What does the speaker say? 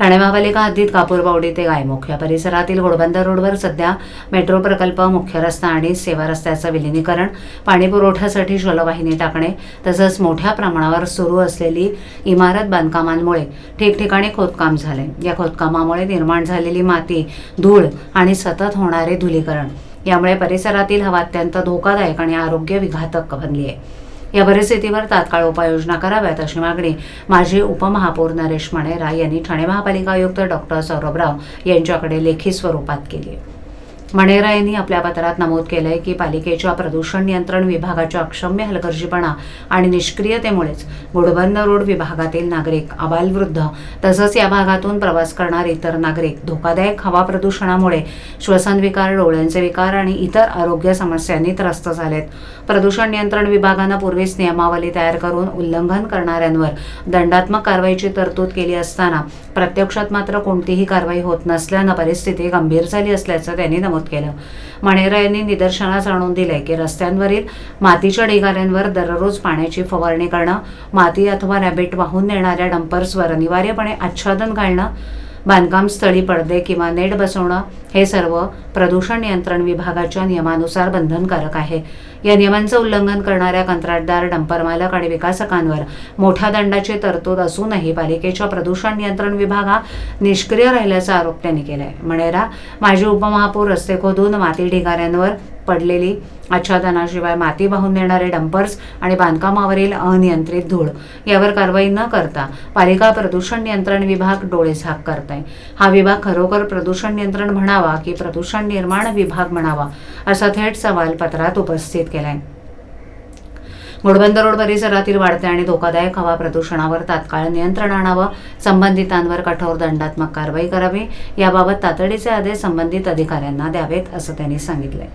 ठाणे महापालिका हद्दीत कापूरबावडी ते गायमुख. या परिसरातील घोडबंदर रोडवर सध्या मेट्रो प्रकल्प मुख्य रस्ता आणि सेवा रस्त्याचं विलिनीकरण पाणी पुरवठ्यासाठी जलवाहिनी टाकणे तसंच मोठ्या प्रमाणावर सुरू असलेली इमारत बांधकामांमुळे ठिकठिकाणी खोदकाम झाले. या खोदकामामुळे निर्माण झालेली माती धूळ आणि सतत होणारे धुलीकरण. यामुळे परिसरातील हवा अत्यंत धोकादायक आणि आरोग्य विघातक बनली आहे या परिस्थितीवर तात्काळ उपाययोजना कराव्यात अशी मागणी माजी उपमहापौर नरेश मणेरा यांनी ठाणे महापालिका आयुक्त डॉक्टर सौरभराव यांच्याकडे लेखी स्वरूपात केली आहे. मणेरा यांनी आपल्या पत्रात नमूद केलंय की पालिकेच्या प्रदूषण नियंत्रण विभागाच्या अक्षम्य हलगर्जीपणा आणि निष्क्रियतेमुळेच घोडबंदर रोड विभागातील नागरिक आबालवृद्ध तसंच या भागातून प्रवास करणारे इतर नागरिक धोकादायक हवा प्रदूषणामुळे श्वसन विकार डोळ्यांचे विकार आणि इतर आरोग्य समस्यांनी त्रस्त झालेत. प्रदूषण नियंत्रण विभागानं पूर्वीच नियमावली तयार करून उल्लंघन करणाऱ्यांवर दंडात्मक कारवाईची तरतूद केली असताना प्रत्यक्षात मात्र कोणतीही कारवाई होत नसल्यानं परिस्थिती गंभीर झाली असल्याचं त्यांनी नमूद केलं. मणेरा यांनी निदर्शनास आणून दिले की रस्त्यांवरील मातीच्या ढिगाऱ्यांवर दररोज पाण्याची फवारणी करणं माती अथवा रॅबिट वाहून नेणाऱ्या डंपर्सवर अनिवार्यपणे आच्छादन घालणं बांधकाम स्थळी पडदे किंवा नेट बसवणं हे सर्व प्रदूषण नियंत्रण विभागाच्या नियमानुसार बंधनकारक आहे. या नियमांचं उल्लंघन करणाऱ्या कंत्राटदार डंपर मालक आणि विकासकांवर मोठ्या दंडाची तरतूद असूनही पालिकेच्या प्रदूषण नियंत्रण विभाग हा निष्क्रिय राहिल्याचा आरोप त्यांनी केलाय. मणेरा माजी उपमहापौर रस्ते खोदून माती ढिगाऱ्यांवर पडलेली आच्छादनाशिवाय माती वाहून नेणारे डंपर्स आणि बांधकामावरील अनियंत्रित धूळ. यावर कारवाई न करता पालिका प्रदूषण नियंत्रण विभाग डोळेझाक करत आहे हा विभाग खरोखर प्रदूषण नियंत्रण म्हणावा की प्रदूषण निर्माण विभाग म्हणावा असा थेट सवाल पत्रात उपस्थित केलाय. घोडबंदर रोड परिसरातील वाढते आणि धोकादायक हवा प्रदूषणावर तात्काळ नियंत्रण आणावं संबंधितांवर कठोर दंडात्मक कारवाई करावी याबाबत तातडीचे आदेश संबंधित अधिकाऱ्यांना द्यावेत असं त्यांनी सांगितलंय.